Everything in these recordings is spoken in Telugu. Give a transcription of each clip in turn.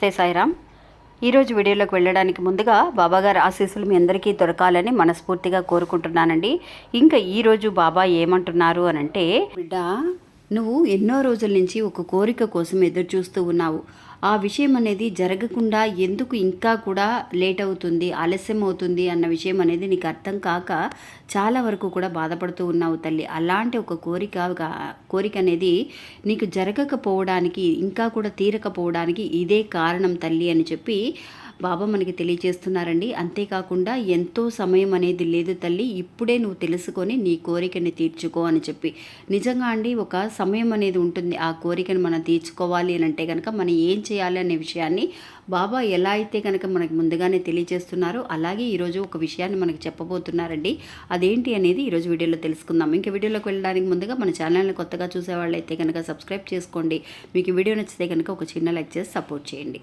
నమస్తే సాయిరామ్. ఈరోజు వీడియోలోకి వెళ్ళడానికి ముందుగా బాబాగారి ఆశీస్సులు మీ అందరికీ దొరకాలని మనస్ఫూర్తిగా కోరుకుంటున్నానండి. ఇంకా ఈరోజు బాబా ఏమంటున్నారు అని అంటే బిడ్డ నువ్వు ఎన్నో రోజుల నుంచి ఒక కోరిక కోసం ఎదురు చూస్తూ ఉన్నావు. ఆ విషయం అనేది జరగకుండా ఎందుకు ఇంకా కూడా లేట్ అవుతుంది ఆలస్యం అవుతుంది అన్న విషయం అనేది నీకు అర్థం కాక చాలా వరకు కూడా బాధపడుతూ ఉన్నావు తల్లి. అలాంటి ఒక కోరిక కోరిక అనేది నీకు జరగకపోవడానికి ఇంకా కూడా తీరకపోవడానికి ఇదే కారణం తల్లి అని చెప్పి బాబా మనకి తెలియజేస్తున్నారండి. అంతేకాకుండా ఎంతో సమయం అనేది లేదు తల్లి ఇప్పుడే నువ్వు తెలుసుకొని నీ కోరికని తీర్చుకో అని చెప్పి. నిజంగా అండి ఒక సమయం అనేది ఉంటుంది. ఆ కోరికను మనం తీర్చుకోవాలి అని అంటే కనుక మనం ఏం చేయాలి అనే విషయాన్ని బాబా ఎలా అయితే కనుక మనకు ముందుగానే తెలియజేస్తున్నారో అలాగే ఈరోజు ఒక విషయాన్ని మనకి చెప్పబోతున్నారండి. అదేంటి అనేది ఈరోజు వీడియోలో తెలుసుకుందాం. ఇంకా వీడియోలోకి వెళ్ళడానికి ముందుగా మన ఛానల్ని కొత్తగా చూసేవాళ్ళైతే కనుక సబ్స్క్రైబ్ చేసుకోండి. మీకు వీడియో నచ్చితే కనుక ఒక చిన్న లైక్ చేసి సపోర్ట్ చేయండి.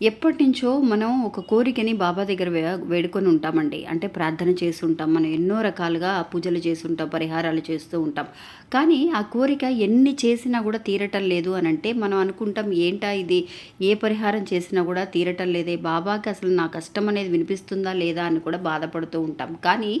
ఎప్పటి నుంచో మనం ఒక కోరికని బాబా దగ్గర వే వేడుకొని ఉంటామండి. అంటే ప్రార్థన చేసి ఉంటాం. మనం ఎన్నో రకాలుగా పూజలు చేసి ఉంటాం పరిహారాలు చేస్తూ ఉంటాం. కానీ ఆ కోరిక ఎన్ని చేసినా కూడా తీరటం లేదు అని అంటే మనం అనుకుంటాం ఏంటా ఇది? ఏ పరిహారం చేసినా కూడా తీరటం లేదే. బాబాకి అసలు నా కష్టం అనేది వినిపిస్తుందా లేదా? అని కూడా బాధపడుతూ ఉంటాం. కానీ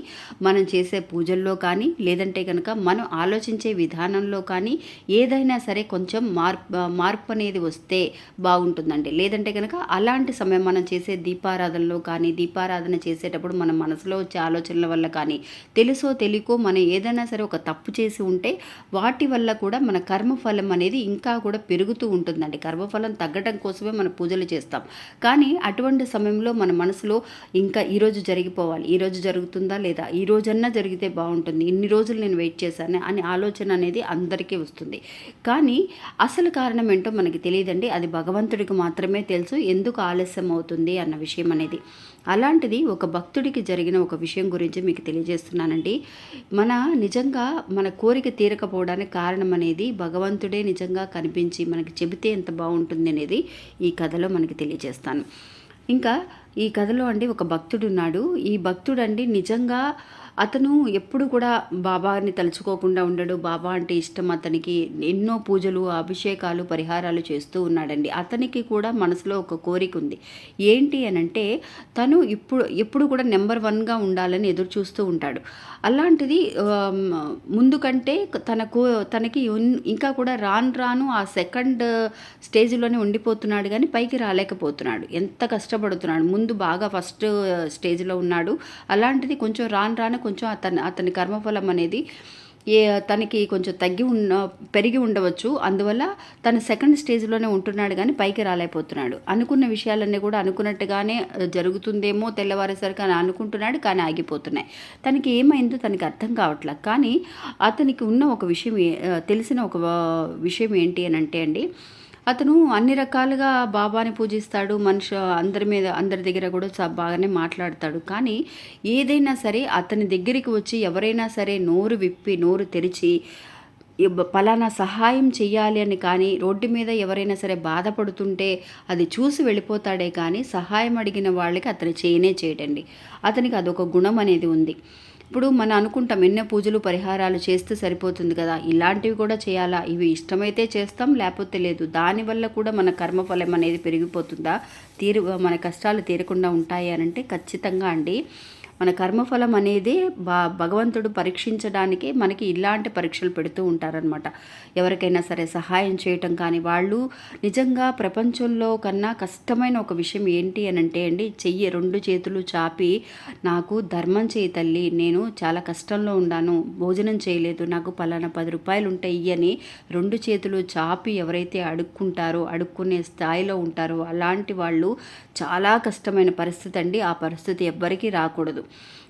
మనం చేసే పూజల్లో కానీ లేదంటే కనుక మనం ఆలోచించే విధానంలో కానీ ఏదైనా సరే కొంచెం మార్పు మార్పు అనేది వస్తే బాగుంటుందండి. లేదంటే కనుక అలాంటి సమయం మనం చేసే దీపారాధనలో కానీ దీపారాధన చేసేటప్పుడు మన మనసులో వచ్చే ఆలోచనల వల్ల కానీ తెలుసో తెలియకో మనం ఏదైనా సరే ఒక తప్పు చేసి ఉంటే వాటి వల్ల కూడా మన కర్మఫలం అనేది ఇంకా కూడా పెరుగుతూ ఉంటుందండి. కర్మఫలం తగ్గడం కోసమే మనం పూజలు చేస్తాం. కానీ అటువంటి సమయంలో మన మనసులో ఇంకా ఈరోజు జరిగిపోవాలి. ఈరోజు జరుగుతుందా లేదా? ఈ రోజన్నా జరిగితే బాగుంటుంది. ఇన్ని రోజులు నేను వెయిట్ చేశాను అనే ఆలోచన అనేది అందరికీ వస్తుంది. కానీ అసలు కారణం ఏంటో మనకి తెలియదండి. అది భగవంతుడికి మాత్రమే తెలుసు. ఎందుకు ఆలస్యం అవుతుంది అన్న విషయం అనేది. అలాంటిది ఒక భక్తుడికి జరిగిన ఒక విషయం గురించి మీకు తెలియజేస్తున్నానండి. మన నిజంగా మన కోరిక తీరకపోవడానికి కారణం అనేది భగవంతుడే నిజంగా కనిపించి మనకి చెబితే ఎంత బాగుంటుంది అనేది ఈ కథలో మనకి తెలియజేస్తాను. ఇంకా ఈ కథలో అండి ఒక భక్తుడు ఉన్నాడు. ఈ భక్తుడు అండి నిజంగా అతను ఎప్పుడు కూడా బాబాని తలుచుకోకుండా ఉండడు. బాబా అంటే ఇష్టం. అతనికి ఎన్నో పూజలు అభిషేకాలు పరిహారాలు చేస్తూ ఉన్నాడండి. అతనికి కూడా మనసులో ఒక కోరిక ఉంది. ఏంటి అని అంటే తను ఇప్పుడు ఎప్పుడు కూడా నెంబర్ వన్గా ఉండాలని ఎదురు చూస్తూ ఉంటాడు. అలాంటిది ముందు కంటే తనకు తనకి ఇంకా కూడా రాను రాను ఆ సెకండ్ స్టేజ్లోనే ఉండిపోతున్నాడు కానీ పైకి రాలేకపోతున్నాడు. ఎంత కష్టపడుతున్నాడు. ముందు బాగా ఫస్ట్ స్టేజ్లో ఉన్నాడు. అలాంటిది కొంచెం రాను రాను కొంచెం అతని అతని కర్మఫలం అనేది ఏ తనకి కొంచెం తగ్గి ఉన్న పెరిగి ఉండవచ్చు. అందువల్ల తను సెకండ్ స్టేజ్లోనే ఉంటున్నాడు కానీ పైకి రాలేకపోతున్నాడు. అనుకున్న విషయాలన్నీ కూడా అనుకున్నట్టుగానే జరుగుతుందేమో తెల్లవారేసరికి అని అనుకుంటున్నాడు కానీ ఆగిపోతున్నాయి. తనకి ఏమైందో తనకి అర్థం కావట్లేదు కానీ అతనికి ఉన్న ఒక విషయం తెలిసిన ఒక విషయం ఏంటి అని అంటే అండి అతను అన్ని రకాలుగా బాబాని పూజిస్తాడు మనిషి అందరి మీద అందరి దగ్గర కూడా బాగానే మాట్లాడతాడు. కానీ ఏదైనా సరే అతని దగ్గరికి వచ్చి ఎవరైనా సరే నోరు విప్పి నోరు తెరిచి పలానా సహాయం చెయ్యాలి అని కానీ రోడ్డు మీద ఎవరైనా సరే బాధపడుతుంటే అది చూసి వెళ్ళిపోతాడే కానీ సహాయం అడిగిన వాళ్ళకి అతను చేయనే చేయడండి. అతనికి అదొక గుణం అనేది ఉంది. ఇప్పుడు మనం అనుకుంటాం ఎన్నో పూజలు పరిహారాలు చేస్తే సరిపోతుంది కదా. ఇలాంటివి కూడా చేయాలా? ఇవి ఇష్టమైతే చేస్తాం లేకపోతే లేదు. దానివల్ల కూడా మన కర్మఫలం అనేది పెరిగిపోతుందా? తీరు మన కష్టాలు తీరకుండా ఉంటాయి అనంటే అంటే ఖచ్చితంగా అండి. మన కర్మఫలం అనేది బా భగవంతుడు పరీక్షించడానికి మనకి ఇలాంటి పరీక్షలు పెడుతూ ఉంటారనమాట ఎవరికైనా సరే సహాయం చేయటం కానీ వాళ్ళు నిజంగా ప్రపంచంలో కన్నా కష్టమైన ఒక విషయం ఏంటి అని అంటే అండి చెయ్యి రెండు చేతులు చాపి నాకు ధర్మం చేయి తల్లి నేను చాలా కష్టంలో ఉన్నాను భోజనం చేయలేదు నాకు పలానా పది రూపాయలు ఉంటాయి అని రెండు చేతులు చాపి ఎవరైతే అడుక్కుంటారో అడుక్కునే స్థాయిలో ఉంటారో అలాంటి వాళ్ళు చాలా కష్టమైన పరిస్థితి అండి. ఆ పరిస్థితి ఎవ్వరికీ రాకూడదు.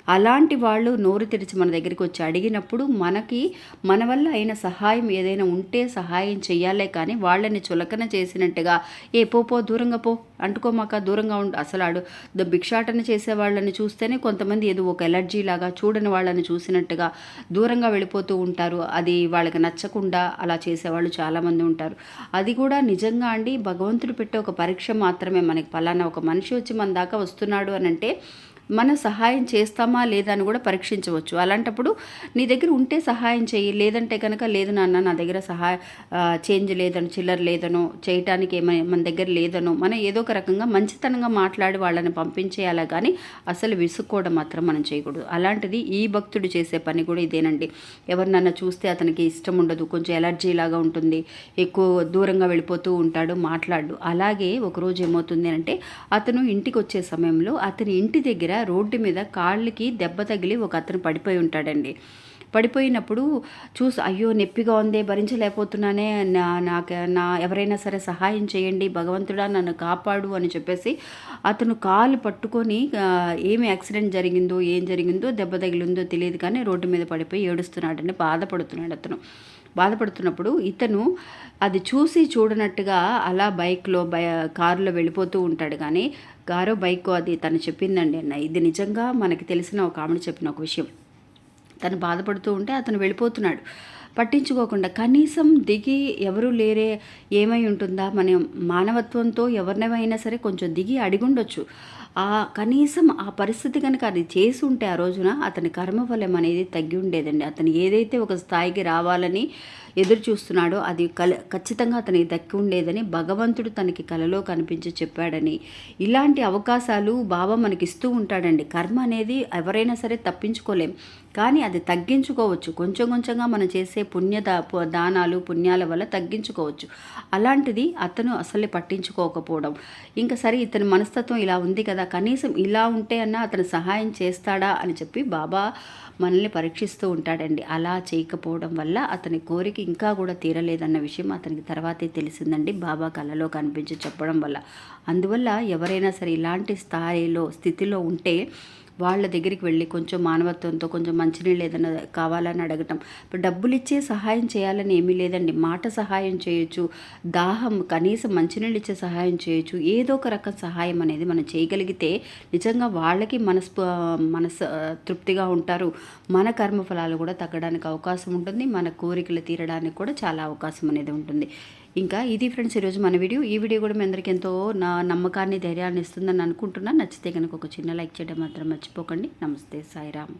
అలాంటి వాళ్ళు నోరు తెరిచి మన దగ్గరికి వచ్చి అడిగినప్పుడు మనకి మన వల్ల అయిన సహాయం ఏదైనా ఉంటే సహాయం చెయ్యాలే కానీ వాళ్ళని చులకన చేసినట్టుగా ఏ పో పో దూరంగా పో అంటుకోమాక దూరంగా ఉండు. అసలు ఆడు ద భిక్షాటన చేసే వాళ్ళని చూస్తేనే కొంతమంది ఏదో ఒక ఎలర్జీ లాగా చూడని వాళ్ళని చూసినట్టుగా దూరంగా వెళ్ళిపోతూ ఉంటారు. అది వాళ్ళకి నచ్చకుండా అలా చేసేవాళ్ళు చాలామంది ఉంటారు. అది కూడా నిజంగా అండి భగవంతుడు పెట్టే ఒక పరీక్ష మాత్రమే. మనకి పలానా ఒక మనిషి వచ్చి మన దాకా వస్తున్నాడు అని అంటే మన సహాయం చేస్తామా లేదా అని కూడా పరీక్షించవచ్చు. అలాంటప్పుడు నీ దగ్గర ఉంటే సహాయం చేయి లేదంటే కనుక లేదు నాన్న నా దగ్గర సహాయ చేంజ్ లేదను చిల్లర లేదనో చేయటానికి ఏమైనా మన దగ్గర లేదనో మనం ఏదో ఒక రకంగా మంచితనంగా మాట్లాడి వాళ్ళని పంపించేయాలా కానీ అసలు విసుక్కోవడం మాత్రం మనం చేయకూడదు. అలాంటిది ఈ భక్తుడు చేసే పని కూడా ఇదేనండి. ఎవరినన్నా చూస్తే అతనికి ఇష్టం ఉండదు. కొంచెం ఎలర్జీ లాగా ఉంటుంది. ఎక్కువ దూరంగా వెళ్ళిపోతూ ఉంటాడు మాట్లాడు. అలాగే ఒకరోజు ఏమవుతుంది అంటే అతను ఇంటికి వచ్చే సమయంలో అతని ఇంటి దగ్గర రోడ్డు మీద కాళ్ళకి దెబ్బ తగిలి ఒక అతను పడిపోయి ఉంటాడండి. పడిపోయినప్పుడు చూసి అయ్యో నొప్పిగా ఉందే భరించలేకపోతున్నానే నా నాకు నా ఎవరైనా సరే సహాయం చేయండి భగవంతుడా నన్ను కాపాడు అని చెప్పేసి అతను కాలు పట్టుకొని ఏమి యాక్సిడెంట్ జరిగిందో ఏం జరిగిందో దెబ్బ తగిలిందో తెలియదు కానీ రోడ్డు మీద పడిపోయి ఏడుస్తున్నాడండి బాధపడుతున్నాడు అతను. బాధపడుతున్నప్పుడు ఇతను అది చూసి చూడనట్టుగా అలా బైక్లో బై కారులో వెళ్ళిపోతూ ఉంటాడు. కానీ గారో బైక్ అది తను చెప్పిందండి అన్న. ఇది నిజంగా మనకి తెలిసిన ఒక ఆమె చెప్పిన ఒక విషయం. తను బాధపడుతూ ఉంటే అతను వెళ్ళిపోతున్నాడు. పట్టించుకోకుండా కనీసం దిగి ఎవరు లేరే ఏమై ఉంటుందా? మన మానవత్వంతో ఎవరినైనా సరే కొంచెం దిగి అడిగుండొచ్చు. ఆ కనీసం ఆ పరిస్థితి కనుక అది చేసి ఉంటే ఆ రోజున అతని కర్మఫలం అనేది తగ్గి ఉండేదండి. అతను ఏదైతే ఒక స్థాయికి రావాలని ఎదురు చూస్తున్నాడో అది కల ఖచ్చితంగా అతనికి దక్కి ఉండేదని భగవంతుడు తనకి కలలో కనిపించి చెప్పాడని. ఇలాంటి అవకాశాలు బాబా మనకి ఇస్తూ ఉంటాడండి. కర్మ అనేది ఎవరైనా సరే తప్పించుకోలేం. కానీ అది తగ్గించుకోవచ్చు. కొంచెం కొంచెంగా మనం చేసే పుణ్య దానాలు పుణ్యాల వల్ల తగ్గించుకోవచ్చు. అలాంటిది అతను అసలే పట్టించుకోకపోవడం. ఇంకా సరే ఇతని మనస్తత్వం ఇలా ఉంది కదా కనీసం ఇలా ఉంటే అన్న అతను సహాయం చేస్తాడా అని చెప్పి బాబా మనల్ని పరీక్షిస్తూ ఉంటాడండి. అలా చేయకపోవడం వల్ల అతని కోరిక ఇంకా కూడా తీరలేదన్న విషయం అతనికి తర్వాతే తెలిసిందండి బాబా కళలో కనిపించి చెప్పడం వల్ల. అందువల్ల ఎవరైనా సరే ఇలాంటి స్థాయిలో స్థితిలో ఉంటే వాళ్ళ దగ్గరికి వెళ్ళి కొంచెం మానవత్వంతో కొంచెం మంచినీళ్ళు ఏదైనా కావాలని అడగటం. ఇప్పుడు డబ్బులు ఇచ్చే సహాయం చేయాలని ఏమీ లేదండి. మాట సహాయం చేయొచ్చు దాహం కనీసం మంచినీళ్ళు ఇచ్చే సహాయం చేయొచ్చు. ఏదో ఒక రకం సహాయం అనేది మనం చేయగలిగితే నిజంగా వాళ్ళకి మనస్పు మనసు తృప్తిగా ఉంటారు. మన కర్మఫలాలు కూడా తగ్గడానికి అవకాశం ఉంటుంది. మన కోరికలు తీరడానికి కూడా చాలా అవకాశం అనేది ఉంటుంది. ఇంకా ఇది ఫ్రెండ్స్ ఈరోజు మన వీడియో. ఈ వీడియో కూడా మీ అందరికీ ఎంతో నా నమ్మకాన్ని ధైర్యాన్ని ఇస్తుందని అనుకుంటున్నాను నచ్చితే కనుక ఒక చిన్న లైక్ చేయడం మాత్రం మర్చిపోకండి. నమస్తే సాయిరామ్.